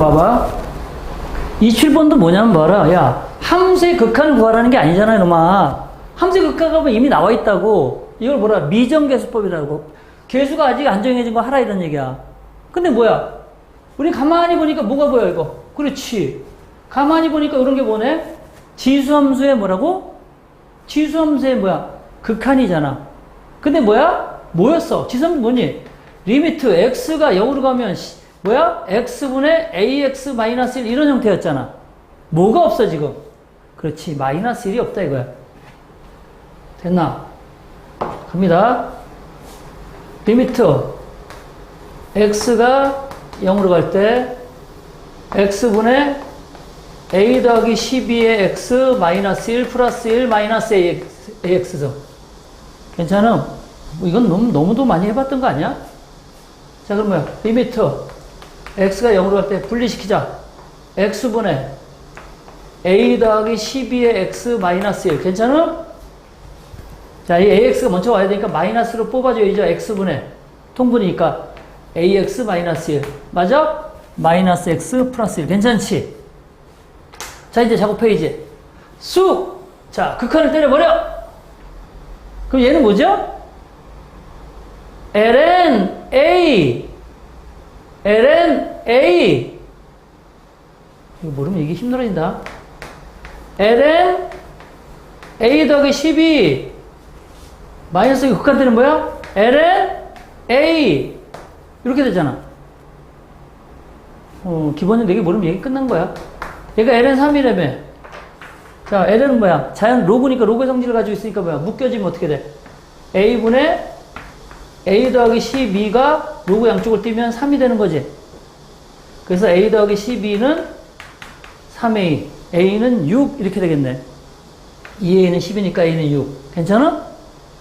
봐봐. 27번도 뭐냐면 봐라. 야, 함수의 극한을 구하라는 게 아니잖아, 이놈아. 함수의 극한은 이미 나와 있다고. 이걸 뭐라, 미정계수법이라고. 계수가 아직 안 정해진 거 하라 이런 얘기야. 근데 뭐야? 우리 가만히 보니까 뭐가 보여, 이거? 그렇지. 가만히 보니까 이런 게 뭐네? 지수함수의 뭐라고? 지수함수의 뭐야? 극한이잖아. 근데 뭐야? 뭐였어? 지수함수 뭐니? 리미트 x가 0으로 가면 시- 뭐야? x분의 ax 마이너스 1 이런 형태였잖아. 뭐가 없어 지금? 그렇지. 마이너스 1이 없다 이거야. 됐나? 갑니다. 리미트 x가 0으로 갈 때 x분의 a 더하기 12의 x 마이너스 1 플러스 1 마이너스 ax, ax죠. 괜찮음? 뭐 이건 너무, 너무도 많이 해봤던 거 아니야? 자, 그럼 뭐야? 리미트 x가 0으로 갈 때 분리시키자. x분의 a 더하기 12의 x 마이너스 1. 괜찮음? 자, 이 ax가 먼저 와야 되니까 마이너스로 뽑아줘야죠. x분의 통분이니까 ax 마이너스 1. 맞아? 마이너스 x 플러스 1. 괜찮지? 자, 이제 작업 페이지. 쑥! 자, 극한을 때려버려! 그럼 얘는 뭐죠? ln a ln a 이거 모르면 이게 힘들어진다. ln a 더하기 12 마이너스 극한되는 뭐야? ln a 이렇게 되잖아. 어, 기본은 되게 모르면 얘기 끝난 거야. 얘가 ln 3이라며. 자, ln은 뭐야? 자연 로그니까 로그의 성질을 가지고 있으니까 뭐야? 묶여지면 어떻게 돼? a분의 a 더하기 12가 로그 양쪽을 띄면 3이 되는 거지. 그래서 a 더하기 12는 3a, a는 6 이렇게 되겠네. 2a는 10이니까 a는 6. 괜찮아?